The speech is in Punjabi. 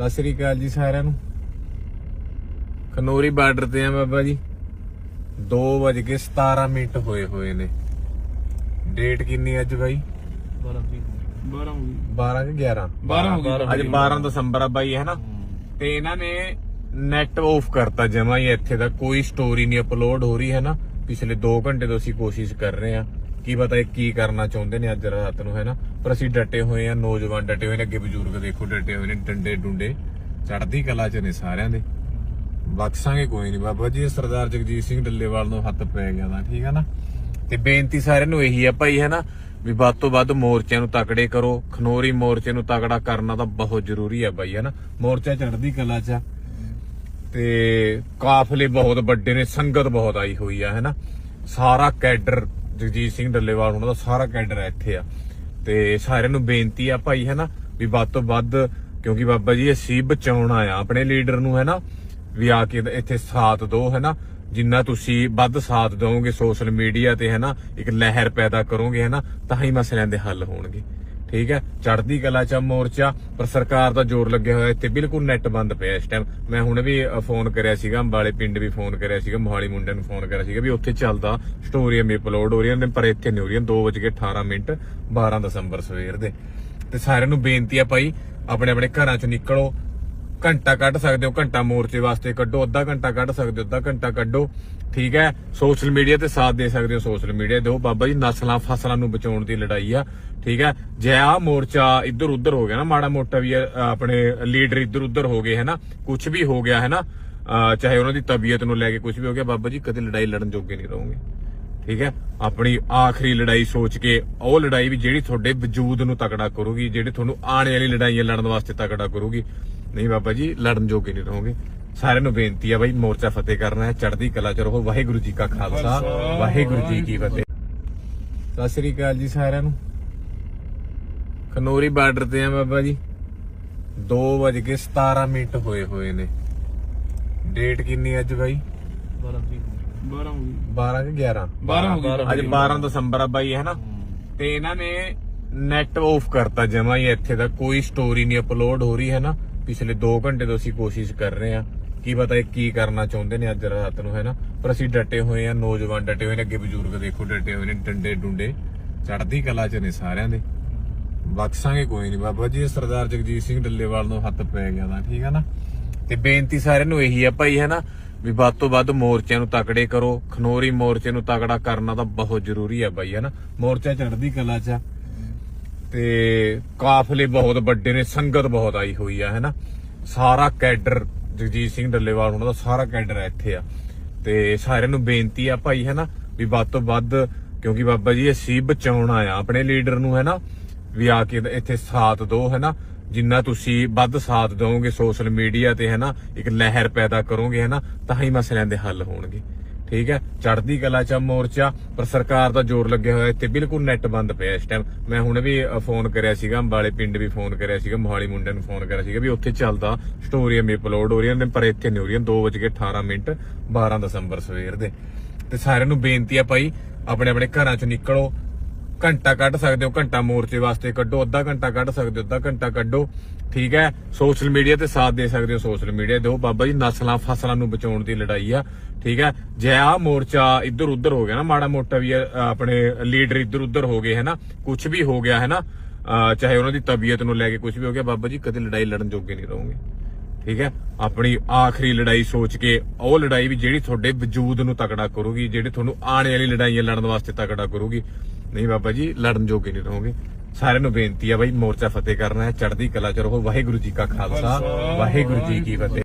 ਸਤਿ ਸ੍ਰੀ ਅਕਾਲ ਜੀ ਸਾਰਿਆਂ ਨੂੰ। ਖਨੋਰੀ ਬਾਰਡਰ ਤੇ ਆ ਬਾਬਾ ਜੀ। 2:17 ਮਿੰਟ ਹੋਏ ਹੋਏ ਨੇ। ਡੇਟ ਕਿੰਨੀ ਅੱਜ ਬਾਈ? 12 12 ਹੋ ਗਈ। 12 ਕਿ 11 12 ਹੋ ਗਈ। ਅੱਜ 12 ਦਸੰਬਰ ਆ ਬਾਈ ਹੈ ਨਾ? ਤੇ ਇਹਨਾਂ ਨੇ ਨੈਟ ਆਫ ਕਰਤਾ ਜਮਾ ਹੀ ਇੱਥੇ ਦਾ। ਕੋਈ ਸਟੋਰੀ ਨਹੀਂ ਅਪਲੋਡ ਹੋ ਰਹੀ ਹੈ ਨਾ? ਪਿਛਲੇ 2 ਘੰਟੇ ਤੋਂ ਅਸੀਂ ਕੋਸ਼ਿਸ਼ ਕਰ ਰਹੇ ਆ ਕੀ ਪਤਾ ਇਹ ਕੀ ਕਰਨਾ ਚਾਹੁੰਦੇ ਨੇ ਅੱਜ ਰਾਤ ਨੂੰ, ਹੈ ਪਰ ਅਸੀਂ ਡਟੇ ਹੋਏ ਆ ਨੌਜਵਾਨ ਡਟੇ ਹੋਏ ਨੇ, ਅੱਗੇ ਬਜ਼ੁਰਗ ਦੇਖੋ, ਡਟੇ ਹੋਏ ਨੇ, ਡੰਡੇ ਡੁੰਡੇ। ਚੜ੍ਹਦੀ ਕਲਾ ਚ ਨੇ ਸਾਰਿਆਂ ਦੇ। ਬਖਸ਼ਾਂਗੇ ਕੋਈ ਨਹੀਂ ਬਾਬਾ ਜੀ ਸਰਦਾਰ ਜਗਜੀਤ ਸਿੰਘ ਡੱਲੇਵਾਲ ਨੂੰ ਹੱਥ ਪੈ ਗਿਆ ਤਾਂ, ਠੀਕ ਹੈ ਨਾ? ਤੇ ਬੇਨਤੀ ਸਾਰਿਆਂ ਨੂੰ ਇਹੀ ਆ ਭਾਈ, ਹੈ ਨਾ? ਵੀ ਵੱਧ ਤੋਂ ਵੱਧ ਮੋਰਚਿਆਂ ਨੂੰ ਤਕੜੇ ਕਰੋ। ਖਨੋਰੀ ਮੋਰਚੇ ਨੂੰ ਤਕੜਾ ਕਰਨਾ ਤਾਂ ਬਹੁਤ ਜ਼ਰੂਰੀ ਆ ਬਾਈ ਹੈ ਨਾ? ਮੋਰਚਾ ਚੜ੍ਹਦੀ ਕਲਾ ਚ ਤੇ ਕਾਫਲੇ ਬਹੁਤ ਵੱਡੇ ਨੇ, ਸੰਗਤ ਬਹੁਤ ਆਈ ਹੋਈ ਆ ਹੈਨਾ ਸਾਰਾ ਕੈਡਰ ਜਗਜੀਤ ਸਿੰਘ ਡੱਲੇਵਾਲ, ਉਹਨਾਂ ਦਾ ਸਾਰਾ ਕੈਡਰ ਇੱਥੇ ਆ। ਤੇ ਸਾਰਿਆਂ ਨੂੰ ਬੇਨਤੀ ਆ ਭਾਈ ਹੈਨਾ ਵੀ ਵੱਧ ਤੋਂ ਵੱਧ, ਕਿਉਂਕਿ ਬਾਬਾ ਜੀ ਅਸੀਂ ਬਚਾਉਣਾ ਆ ਆਪਣੇ ਲੀਡਰ ਨੂੰ ਹੈਨਾ ਵੀ ਆ ਕੇ ਇੱਥੇ ਸਾਥ ਦਿਓ ਹੈਨਾ ਜਿੰਨਾ ਤੁਸੀਂ ਵੱਧ ਸਾਥ ਦਿਓਗੇ ਸੋਸ਼ਲ ਮੀਡੀਆ ਤੇ ਹੈਨਾ ਇੱਕ ਲਹਿਰ ਪੈਦਾ ਕਰੋਗੇ ਹੈਨਾ ਤਾਂ ਹੀ ਮਸਲਿਆਂ ਦੇ ਹੱਲ ਹੋਣਗੇ। ਠੀਕ ਹੈ? ਚੜ੍ਹਦੀ ਕਲਾ ਚ ਮੋਰਚਾ, ਪਰ ਸਰਕਾਰ ਦਾ ਜ਼ੋਰ ਲੱਗਿਆ ਹੋਇਆ ਇੱਥੇ। ਬਿਲਕੁਲ ਨੈਟ ਬੰਦ ਪਿਆ ਇਸ ਟਾਈਮ ਮੈਂ ਹੁਣ ਵੀ ਫੋਨ ਕਰਿਆ ਸੀਗਾ, ਅੰਬਾਲੇ ਪਿੰਡ ਵੀ ਫੋਨ ਕਰਿਆ ਸੀਗਾ, ਮੋਹਾਲੀ ਮੁੰਡਿਆਂ ਨੂੰ ਫੋਨ ਕਰਿਆ ਸੀਗਾ ਵੀ ਉੱਥੇ ਚੱਲਦਾ ਸਟੋਰੀਆਂ ਮੇ ਅਪਲੋਡ ਹੋ ਰਹੀਆਂ ਨੇ, ਪਰ ਇੱਥੇ ਨਹੀਂ ਹੋ ਰਹੀਆਂ। 2:18 ਮਿੰਟ 12 ਦਸੰਬਰ ਸਵੇਰ ਦੇ। ਤੇ ਸਾਰਿਆਂ ਨੂੰ ਬੇਨਤੀ ਆ ਭਾਈ, ਆਪਣੇ ਆਪਣੇ ਘਰਾਂ ਚ ਨਿਕਲੋ। ਘੰਟਾ ਕੱਢ ਸਕਦੇ ਹੋ, ਘੰਟਾ ਮੋਰਚੇ ਵਾਸਤੇ ਕੱਢੋ, ਅੱਧਾ ਘੰਟਾ ਕੱਢ ਸਕਦੇ ਹੋ, ਅੱਧਾ ਘੰਟਾ ਕੱਢੋ। ਠੀਕ ਹੈ? ਸੋਸ਼ਲ ਮੀਡੀਆ ਤੇ ਸਾਥ ਦੇ ਸਕਦੇ ਹੋ, ਸੋਸ਼ਲ ਮੀਡੀਆ ਦਿਓ ਬਾਬਾ ਜੀ ਨਸਲਾਂ ਫਸਲਾਂ ਨੂੰ ਬਚਾਉਣ ਦੀ ਲੜਾਈ ਆ। ਠੀਕ ਹੈ? ਜੇ ਆ ਮੋਰਚਾ ਇੱਧਰ ਉੱਧਰ ਹੋ ਗਿਆ ਨਾ ਮਾੜਾ ਮੋਟਾ ਵੀ ਆਪਣੇ ਲੀਡਰ ਇੱਧਰ ਉੱਧਰ ਹੋ ਗਏ ਹੈ ਨਾ ਕੁਝ ਵੀ ਹੋ ਗਿਆ ਹੈ ਨਾ ਚਾਹੇ ਉਹਨਾਂ ਦੀ ਤਬੀਅਤ ਨੂੰ ਲੈ ਕੇ ਕੁਝ ਵੀ ਹੋ ਗਿਆ ਬਾਬਾ ਜੀ ਕਦੇ ਲੜਾਈ ਲੜਨ ਜੋਗੇ ਨਹੀਂ ਰਹੋਗੇ। ਠੀਕ ਹੈ? ਆਪਣੀ ਆਖਰੀ ਲੜਾਈ ਸੋਚ ਕੇ ਉਹ ਲੜਾਈ ਵੀ ਜਿਹੜੀ ਤੁਹਾਡੇ ਵਜੂਦ ਨੂੰ ਤਕੜਾ ਕਰੂਗੀ ਜਿਹੜੀ ਤੁਹਾਨੂੰ ਆਉਣ ਵਾਲੀ ਲੜਾਈਆਂ ਲੜਨ ਵਾਸਤੇ ਤਕੜਾ ਕਰੂਗੀ ਨਹੀਂ ਬਾਬਾ ਜੀ ਲੜਨ ਜੋਗੇ ਨਹੀਂ ਰਹੋਗੇ। ਸਾਰਿਆਂ ਨੂੰ ਬੇਨਤੀ ਆ ਬਾਈ ਮੋਰਚਾ ਫਤਿਹ ਕਰਨਾ ਹੈ ਚੜ੍ਹਦੀ ਕਲਾ ਚ ਰਹੋ। ਵਾਹਿਗੁਰੂ ਜੀ ਕਾ ਖਾਲਸਾ। ਵਾਹਿਗੁਰੂ ਜੀ ਕੀ ਫਤਿਹ। ਸਤਿ ਸ੍ਰੀ ਅਕਾਲ ਜੀ ਸਾਰਿਆਂ ਨੂੰ। ਖਨੋਰੀ ਬਾਰਡਰ ਤੇ ਆ ਬਾਬਾ ਜੀ। 2:17 ਮਿੰਟ ਹੋਏ ਹੋਏ ਨੇ। ਡੇਟ ਕਿੰਨੀ ਅੱਜ ਬਾਈ? 12 12 ਹੋ ਗਈ। 12 ਕਿ 11 12 ਹੋ ਗਈ। ਅੱਜ 12 ਦਸੰਬਰ ਆ ਬਾਈ ਹੈ ਨਾ? ਤੇ ਇਹਨਾਂ ਨੇ ਨੈਟ ਆਫ ਕਰਤਾ ਜਮਾ ਹੀ ਇੱਥੇ ਦਾ। ਕੋਈ ਸਟੋਰੀ ਨਹੀਂ ਅਪਲੋਡ ਹੋ ਰਹੀ ਹੈ ਨਾ? ਪਿਛਲੇ 2 ਘੰਟੇ ਤੋਂ ਅਸੀਂ ਕੋਸ਼ਿਸ਼ ਕਰ ਰਹੇ ਆ ਕੀ ਪਤਾ ਇਹ ਕੀ ਕਰਨਾ ਚਾਹੁੰਦੇ ਨੇ ਅੱਜ ਰਾਤ ਨੂੰ ਹੈ ਨਾ? ਪਰ ਅਸੀਂ ਡਟੇ ਹੋਏ ਆ ਨੌਜਵਾਨ ਡਟੇ ਹੋਏ ਨੇ। ਅੱਗੇ ਬਜ਼ੁਰਗ ਦੇਖੋ ਡਟੇ ਹੋਏ ਨੇ ਡੰਡੇ ਡੁੰਡੇ। ਚੜ੍ਹਦੀ ਕਲਾ ਚ ਨੇ ਸਾਰਿਆਂ ਦੇ। ਬਖਸ਼ਾਂਗੇ, ਕੋਈ ਨਹੀਂ ਬਾਬਾ ਜੀ ਸਰਦਾਰ ਜਗਜੀਤ ਸਿੰਘ ਡੱਲੇਵਾਲ ਨੂੰ ਹੱਥ ਪੈ ਗਿਆ ਤਾਂ ਠੀਕ ਹੈ ਨਾ? ਤੇ ਬੇਨਤੀ ਸਾਰਿਆਂ ਨੂੰ ਇਹੀ ਆ ਭਾਈ ਹੈ ਨਾ ਵੀ ਵੱਧ ਤੋਂ ਵੱਧ ਮੋਰਚਿਆਂ ਨੂੰ ਤਕੜੇ ਕਰੋ। ਖਨੋਰੀ ਮੋਰਚੇ ਨੂੰ ਤਕੜਾ ਕਰਨਾ ਤਾਂ ਬਹੁਤ ਜ਼ਰੂਰੀ ਆ ਬਾਈ ਹੈ ਨਾ ਮੋਰਚਾ ਚੜ੍ਹਦੀ ਕਲਾ ਚ ਤੇ ਕਾਫਲੇ ਬਹੁਤ ਵੱਡੇ ਨੇ, ਸੰਗਤ ਬਹੁਤ ਆਈ ਹੋਈ ਆ, ਹੈਨਾ? ਸਾਰਾ ਕੈਡਰ ਜਗਜੀਤ ਸਿੰਘ ਡੱਲੇਵਾਲ ਉਹਨਾਂ ਦਾ ਸਾਰਾ ਕੈਡਰ ਇੱਥੇ ਆ। ਤੇ ਸਾਰਿਆਂ ਨੂੰ ਬੇਨਤੀ ਆ ਭਾਈ, ਹੈਨਾ, ਵੀ ਵੱਧ ਤੋਂ ਵੱਧ, ਕਿਉਂਕਿ ਬਾਬਾ ਜੀ ਅਸੀਂ ਬਚਾਉਣਾ ਆ ਆਪਣੇ ਲੀਡਰ ਨੂੰ, ਹੈਨਾ? ਵੀ ਆ ਕੇ ਇੱਥੇ ਸਾਥ ਦਿਓ ਹੈਨਾ ਜਿੰਨਾ ਤੁਸੀਂ ਵੱਧ ਸਾਥ ਦਿਓਗੇ ਸੋਸ਼ਲ ਮੀਡੀਆ ਤੇ ਹੈਨਾ ਇੱਕ ਲਹਿਰ ਪੈਦਾ ਕਰੋਗੇ ਹੈਨਾ ਤਾਂ ਹੀ ਮਸਲਿਆਂ ਦੇ ਹੱਲ ਹੋਣਗੇ। ਠੀਕ ਹੈ? ਚੜ੍ਹਦੀ ਕਲਾ ਚ ਮੋਰਚਾ, ਪਰ ਸਰਕਾਰ ਦਾ ਜ਼ੋਰ ਲੱਗਿਆ ਹੋਇਆ ਇੱਥੇ ਬਿਲਕੁਲ ਨੈਟ ਬੰਦ ਪਿਆ ਇਸ ਟਾਈਮ ਮੈਂ ਹੁਣ ਵੀ ਫੋਨ ਕਰਿਆ ਸੀਗਾ, ਅੰਬਾਲੇ ਪਿੰਡ ਵੀ ਫੋਨ ਕਰਿਆ ਸੀਗਾ, ਮੋਹਾਲੀ ਮੁੰਡੇ ਨੂੰ ਫੋਨ ਕਰਿਆ ਸੀਗਾ ਵੀ ਉੱਥੇ ਚੱਲਦਾ ਸਟੋਰੀਆਂ ਵੀ ਅਪਲੋਡ ਹੋ ਰਹੀਆਂ ਨੇ, ਪਰ ਇੱਥੇ ਨਹੀਂ ਹੋ ਰਹੀਆਂ। 2:18 ਮਿੰਟ 12 ਦਸੰਬਰ ਸਵੇਰ ਦੇ। ਤੇ ਸਾਰਿਆਂ ਨੂੰ ਬੇਨਤੀ ਆ ਭਾਈ ਆਪਣੇ ਆਪਣੇ ਘਰਾਂ ਚੋਂ ਨਿਕਲੋ ਘੰਟਾ ਕੱਢ ਸਕਦੇ ਹੋ ਘੰਟਾ ਮੋਰਚੇ ਵਾਸਤੇ ਕੱਢੋ ਅੱਧਾ ਘੰਟਾ ਕੱਢ ਸਕਦੇ ਹੋ ਅੱਧਾ ਘੰਟਾ ਕੱਢੋ ਠੀਕ ਹੈ? ਸੋਸ਼ਲ ਮੀਡੀਆ ਤੇ ਸਾਥ ਦੇ ਸਕਦੇ ਹੋ ਸੋਸ਼ਲ ਮੀਡੀਆ ਦਿਓ ਬਾਬਾ ਜੀ ਨਸਲਾਂ ਫਸਲਾਂ ਨੂੰ ਬਚਾਉਣ ਦੀ ਲੜਾਈ ਆ ਠੀਕ ਹੈ? ਜੇ ਆ ਮੋਰਚਾ ਇੱਧਰ ਉੱਧਰ ਹੋ ਗਿਆ ਨਾ ਮਾੜਾ ਮੋਟਾ ਵੀ ਆਪਣੇ ਲੀਡਰ ਇੱਧਰ ਉੱਧਰ ਹੋ ਗਏ ਹੈਨਾ? ਕੁਝ ਵੀ ਹੋ ਗਿਆ ਹੈਨਾ? ਅ, ਚਾਹੇ ਉਹਨਾਂ ਦੀ ਤਬੀਅਤ ਨੂੰ ਲੈ ਕੇ ਕੁਝ ਵੀ ਹੋ ਗਿਆ ਬਾਬਾ ਜੀ ਕਦੇ ਲੜਾਈ ਲੜਨ ਜੋਗੇ ਨਹੀਂ ਰਹੋਗੇ ਠੀਕ ਹੈ? ਆਪਣੀ ਆਖਰੀ ਲੜਾਈ ਸੋਚ ਕੇ ਉਹ ਲੜਾਈ ਵੀ ਜਿਹੜੀ ਤੁਹਾਡੇ ਵਜੂਦ ਨੂੰ ਤਕੜਾ ਕਰੂਗੀ ਜਿਹੜੀ ਤੁਹਾਨੂੰ ਆਉਣ ਵਾਲੀ ਲੜਾਈਆਂ ਲੜਨ ਵਾਸਤੇ ਤਕੜਾ ਕਰੂਗੀ ਨਹੀਂ ਬਾਬਾ ਜੀ ਲੜਨ ਜੋਗੇ ਨਹੀਂ ਰਹੋਗੇ। ਸਾਰਿਆਂ ਨੂੰ ਬੇਨਤੀ ਆ ਬਾਈ ਮੋਰਚਾ ਫਤਿਹ ਕਰਨਾ ਹੈ ਚੜ੍ਹਦੀ ਕਲਾ ਚ ਰਹੋ। ਵਾਹਿਗੁਰੂ ਜੀ ਕਾ ਖਾਲਸਾ ਵਾਹਿਗੁਰੂ ਜੀ ਕੀ ਫਤਿਹ।